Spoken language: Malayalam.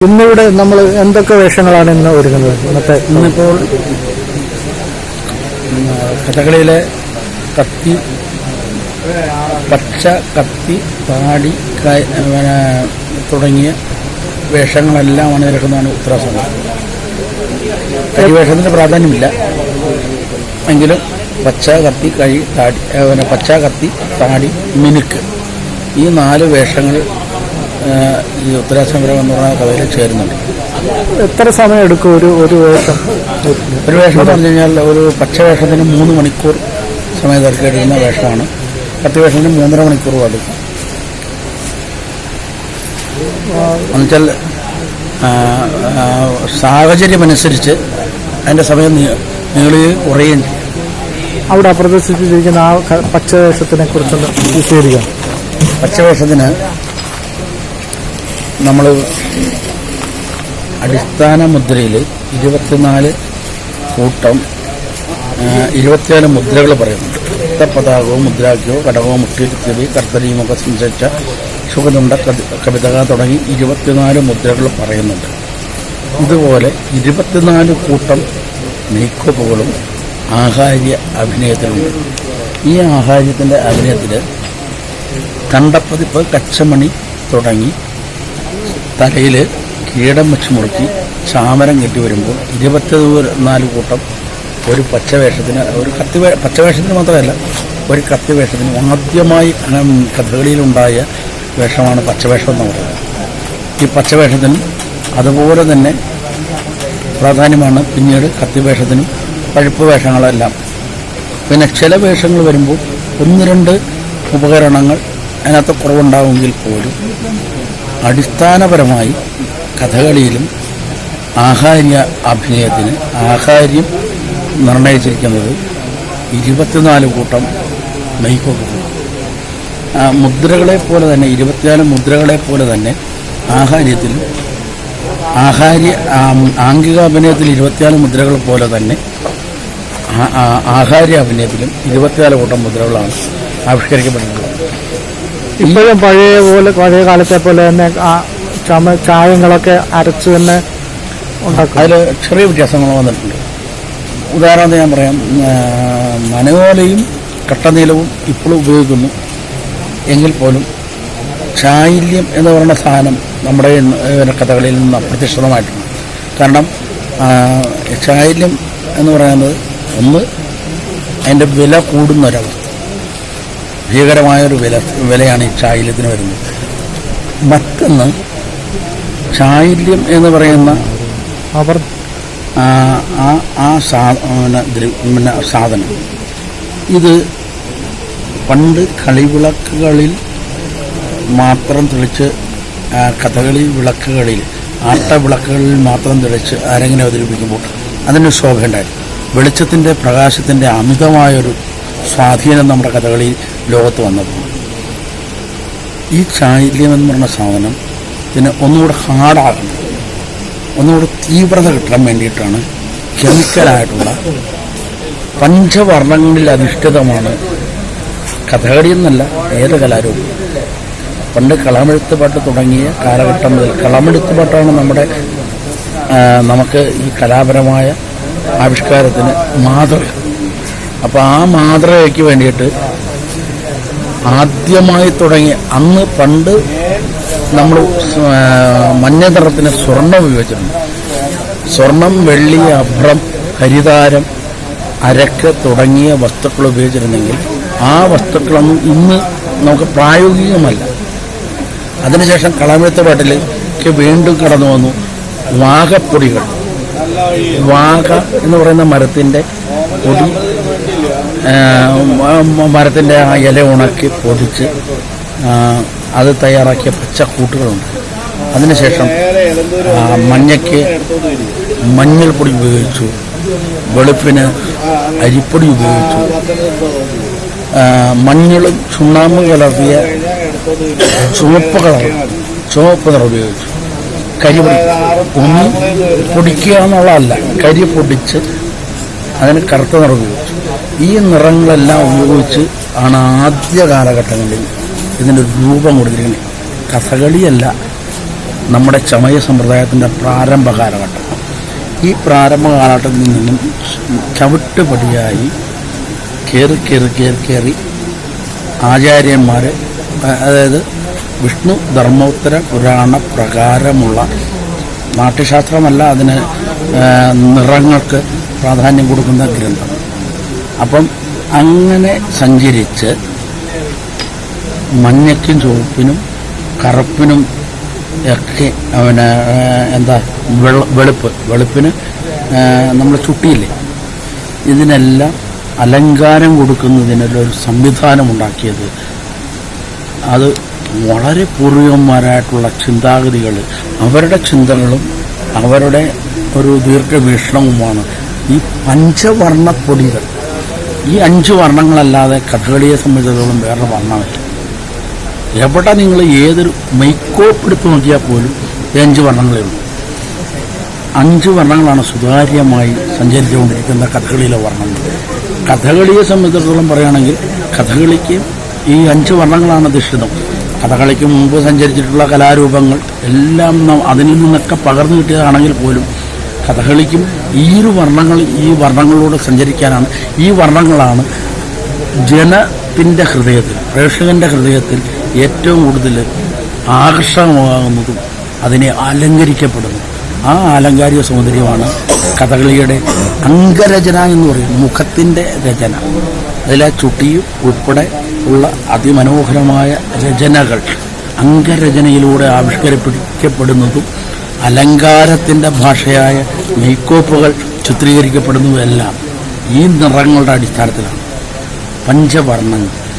ഇന്നിവിടെ നമ്മൾ എന്തൊക്കെ വേഷങ്ങളാണ് ഇന്ന് ഒരുങ്ങുന്നത്? ഇന്നത്തെ ഇന്നിപ്പോൾ കഥകളിയിലെ കത്തി പച്ച കത്തി പിന്നെ തുടങ്ങിയ വേഷങ്ങളെല്ലാം അണിനിരക്കുന്നതാണ് ഉത്തരാസംഘം കരിവേഷത്തിന് പ്രാധാന്യമില്ല. എങ്കിലും പച്ച കത്തി കഴി താടി പച്ച കത്തി താടി മിനുക്ക് ഈ നാല് വേഷങ്ങൾ ഈ ഉത്തരാസംഗ്രഹം എന്ന് പറഞ്ഞ കഥയിൽ ചേരുന്നുണ്ട്. എത്ര സമയം എടുക്കും ഒരു ഒരു വേഷം? ഒരു വേഷം എന്ന് പറഞ്ഞു കഴിഞ്ഞാൽ ഒരു പച്ച വേഷത്തിന് മൂന്ന് മണിക്കൂർ സമയം തിരക്കെടുക്കുന്ന വേഷമാണ്. പത്ത് വേഷത്തിന് മൂന്നര മണിക്കൂർ എടുക്കും എന്നുവെച്ചാൽ സാഹചര്യമനുസരിച്ച് അതിന്റെ സമയം നീളുകയും കുറയുകയും ചെയ്യും. അവിടെ പ്രദർശിപ്പിച്ചിരിക്കുന്ന ആ പച്ചവേഷത്തിനെ കുറിച്ചുള്ള വിശദീകരിക്കാം. പച്ചവേഷത്തിന് നമ്മൾ അടിസ്ഥാന മുദ്രയിൽ ഇരുപത്തിനാല് കൂട്ടം ഇരുപത്തിനാല് മുദ്രകൾ പറയുന്നുണ്ട്. പതാകവും മുദ്രാക്കിയോ കടകവും മുട്ടിരുത്തിവി കർത്തരിയുമൊക്കെ സംസാരിച്ച സുഖതുണ്ട കവിതക തുടങ്ങി ഇരുപത്തിനാല് മുദ്രകൾ പറയുന്നുണ്ട്. ഇതുപോലെ ഇരുപത്തിനാല് കൂട്ടം മേക്കപ്പുകളും ആഹാര്യ അഭിനയത്തിലുണ്ട്. ഈ ആഹാര്യത്തിന്റെ അഭിനയത്തിൽ കണ്ടപ്പതിപ്പ് കച്ചമണി തുടങ്ങി തലയിൽ കീടം വെച്ച് മുറുക്കി ചാമരം കെട്ടി വരുമ്പോൾ ഇരുപത്തി നാല് കൂട്ടം ഒരു പച്ചവേഷത്തിന് ഒരു കത്തി പച്ചവേഷത്തിന് മാത്രമല്ല ഒരു കത്തി വേഷത്തിന് ആദ്യമായി കഥകളിയിലുണ്ടായ വേഷമാണ് പച്ചവേഷം എന്ന് പറയുന്നത്. ഈ പച്ചവേഷത്തിനും അതുപോലെ തന്നെ പ്രാധാന്യമാണ് പിന്നീട് കത്തിവേഷത്തിനും പഴുപ്പ് വേഷങ്ങളെല്ലാം. പിന്നെ ചില വേഷങ്ങൾ വരുമ്പോൾ ഒന്ന് രണ്ട് ഉപകരണങ്ങൾ അതിനകത്ത് കുറവുണ്ടാവുമെങ്കിൽ പോലും അടിസ്ഥാനപരമായി കഥകളിയിലും ആഹാര്യ അഭിനയത്തിന് ആഹാര്യം നിർണയിച്ചിരിക്കുന്നത് ഇരുപത്തിനാല് കൂട്ടം മെയ്ക്കൊക്കെ മുദ്രകളെ പോലെ തന്നെ ഇരുപത്തിനാല് മുദ്രകളെ പോലെ തന്നെ ആഹാര്യത്തിൽ ആഹാര്യ ആംഗിക അഭിനയത്തിൽ ഇരുപത്തിനാല് മുദ്രകൾ പോലെ തന്നെ ആഹാര്യ അഭിനയത്തിലും ഇരുപത്തിനാല് കൂട്ടം മുദ്രകളാണ് ആവിഷ്കരിക്കപ്പെട്ടിട്ടുള്ളത് ഇപ്പോഴും പഴയ പോലെ പഴയ കാലത്തെ പോലെ തന്നെ ചമ ചായങ്ങളൊക്കെ അരച്ച് തന്നെ ഉണ്ടാക്കും. അതിൽ ചെറിയ വ്യത്യാസങ്ങൾ വന്നിട്ടുണ്ട്. ഉദാഹരണത്തിന് ഞാൻ പറയാം മനോലയും കട്ടനീലവും ഇപ്പോഴും ഉപയോഗിക്കുന്നു. എങ്കിൽ പോലും ചായില്യം എന്ന് പറയുന്ന സാധനം നമ്മുടെ കഥകളിൽ നിന്ന് അപ്രത്യക്ഷിതമായിട്ടുണ്ട് കാരണം ചായല്യം എന്ന് പറയുന്നത് ഒന്ന് അതിന്റെ വില കൂടുന്ന ഒരവസ്ഥ ഭീകരമായൊരു വില വിലയാണ് ഈ ചായല്യത്തിന് വരുന്നത്. മറ്റൊന്ന് ചായല്യം എന്ന് പറയുന്ന അവർ ആ ആ സാ പിന്നെ സാധനം. ഇത് പണ്ട് കളിവിളക്കുകളിൽ മാത്രം തെളിച്ച് കഥകളി വിളക്കുകളിൽ ആട്ട വിളക്കുകളിൽ മാത്രം തെളിച്ച് ആരെങ്കിലും അവതരിപ്പിക്കുമ്പോൾ അതിന് ഉണ്ടായിരുന്നു വെളിച്ചത്തിന്റെ പ്രകാശത്തിന്റെ അമിതമായൊരു സ്വാധീനം നമ്മുടെ കഥകളി ലോകത്ത് വന്നപ്പോൾ ഈ ചായല്യം എന്ന് പറഞ്ഞ സാധനം പിന്നെ ഒന്നുകൂടെ ഹാർഡാകണം ഒന്നുകൂടെ തീവ്രത കിട്ടാൻ വേണ്ടിയിട്ടാണ് കെമിക്കലായിട്ടുള്ള പഞ്ചവർണങ്ങളിൽ അധിഷ്ഠിതമാണ് കഥകളി എന്നല്ല ഏത് കലാരൂപം. പണ്ട് കളമെഴുത്ത് പാട്ട് തുടങ്ങിയ കാലഘട്ടം മുതൽ കളമെഴുത്ത് പാട്ടാണ് നമ്മുടെ നമുക്ക് ഈ കലാപരമായ ആവിഷ്കാരത്തിന് മാതൃക. അപ്പോൾ ആ മാതൃകയ്ക്ക് വേണ്ടിയിട്ട് ആദ്യമായി തുടങ്ങി. അന്ന് പണ്ട് നമ്മൾ മഞ്ഞ നിറത്തിന് സ്വർണം ഉപയോഗിച്ചിട്ടുണ്ട് സ്വർണം വെള്ളി അഭ്രം ഹരിതാരം അരക്ക് തുടങ്ങിയ വസ്തുക്കൾ ഉപയോഗിച്ചിരുന്നെങ്കിൽ ആ വസ്തുക്കളൊന്നും ഇന്ന് നമുക്ക് പ്രായോഗികമല്ല. അതിനുശേഷം കളമെഴുത്ത പാട്ടിലേക്ക് വീണ്ടും കടന്നു വന്നു വാഗപ്പൊടികൾ. വാഗ എന്ന് പറയുന്ന മരത്തിന്റെ പൊടി മരത്തിന്റെ ആ ഇല ഉണക്കി പൊടിച്ച് അത് തയ്യാറാക്കിയ പച്ച കൂട്ടുകളുണ്ട്. അതിനുശേഷം മഞ്ഞയ്ക്ക് മഞ്ഞൾപ്പൊടി ഉപയോഗിച്ചു വെളുപ്പിന് അരിപ്പൊടി ഉപയോഗിച്ചു. മഞ്ഞളും ചുണ്ണാമ്പും കലർത്തിയ ചുവപ്പ് കളർ ചുവപ്പ് നിറം ഉപയോഗിച്ചു. കരി പൊടി ഒന്നും പൊടിക്കുക എന്നുള്ളതല്ല കരി പൊടിച്ച് അതിന് കറുത്ത നിറം ഉപയോഗിച്ചു. ഈ നിറങ്ങളെല്ലാം ഉപയോഗിച്ച് ആണ് ആദ്യ കാലഘട്ടങ്ങളിൽ ഇതിന്റെ രൂപം കൊടുത്തിരിക്കുന്നത്. കഥകളിയല്ല നമ്മുടെ ചമയ സമ്പ്രദായത്തിന്റെ പ്രാരംഭ കാലഘട്ടം ഈ പ്രാരംഭ കാലഘട്ടത്തിൽ നിന്നും ചവിട്ടുപടിയായി കയറി കയറി കയറി കയറി ആചാര്യന്മാർ അതായത് വിഷ്ണു ധർമ്മോത്തര പുരാണ പ്രകാരമുള്ള നാട്യശാസ്ത്രമല്ല അതിന് നിറങ്ങൾക്ക് പ്രാധാന്യം കൊടുക്കുന്ന ഗ്രന്ഥം. അപ്പം അങ്ങനെ സഞ്ചരിച്ച് മഞ്ഞയ്ക്കും ചുവപ്പിനും കറുപ്പിനും ഒക്കെ അവന് എന്താ വെളുപ്പ് വെളുപ്പിന് നമ്മൾ ചുട്ടിയില്ലേ? ഇതിനെല്ലാം അലങ്കാരം കൊടുക്കുന്നതിനൊരു സംവിധാനം ഉണ്ടാക്കിയത് അത് വളരെ പൂർവികന്മാരായിട്ടുള്ള ചിന്താഗതികൾ അവരുടെ ചിന്തകളും അവരുടെ ഒരു ദീർഘവീക്ഷണവുമാണ്. ഈ പഞ്ചവർണപ്പൊടികൾ ഈ അഞ്ച് വർണങ്ങളല്ലാതെ കഥകളിയെ സംബന്ധിച്ചിടത്തോളം വേറെ വർണമില്ല. എവിടെ നിങ്ങൾ ഏതൊരു മൈക്കോപ്പ് എടുത്ത് നോക്കിയാൽ പോലും ഈ അഞ്ച് വർണങ്ങളേ ഉള്ളൂ. അഞ്ച് വർണങ്ങളാണ് സുതാര്യമായി സഞ്ചരിച്ചുകൊണ്ടിരിക്കുന്ന കഥകളിയിലെ വർണങ്ങൾ. കഥകളിയെ സംബന്ധിച്ചിടത്തോളം പറയുകയാണെങ്കിൽ കഥകളിക്ക് ഈ അഞ്ച് വർണങ്ങളാണ് അധിഷ്ഠിതം. കഥകളിക്ക് മുമ്പ് സഞ്ചരിച്ചിട്ടുള്ള കലാരൂപങ്ങൾ എല്ലാം അതിൽ നിന്നൊക്കെ പകർന്നു കിട്ടിയതാണെങ്കിൽ പോലും കഥകളിക്കും ഈ ഒരു വർണങ്ങൾ ഈ വർണങ്ങളിലൂടെ സഞ്ചരിക്കാനാണ്. ഈ വർണങ്ങളാണ് ജനത്തിന്റെ ഹൃദയത്തിൽ പ്രേക്ഷകന്റെ ഹൃദയത്തിൽ ഏറ്റവും കൂടുതൽ ആകർഷകമാകുന്നതും അതിനെ അലങ്കരിക്കപ്പെടുന്നു ആ ആലങ്കാരിക സൗന്ദര്യമാണ് കഥകളിയുടെ അംഗരചന എന്ന് പറയും മുഖത്തിന്റെ രചന. അതിലെ ചുട്ടിയും ഉൾപ്പെടെ ഉള്ള അതിമനോഹരമായ രചനകൾ അംഗരചനയിലൂടെ ആവിഷ്കരിക്കപ്പെടുന്നതും അലങ്കാരത്തിന്റെ ഭാഷയായ മെയ്ക്കോപ്പുകൾ ചിത്രീകരിക്കപ്പെടുന്നതെല്ലാം ഈ നിറങ്ങളുടെ അടിസ്ഥാനത്തിലാണ്. പഞ്ചവർണങ്ങൾ.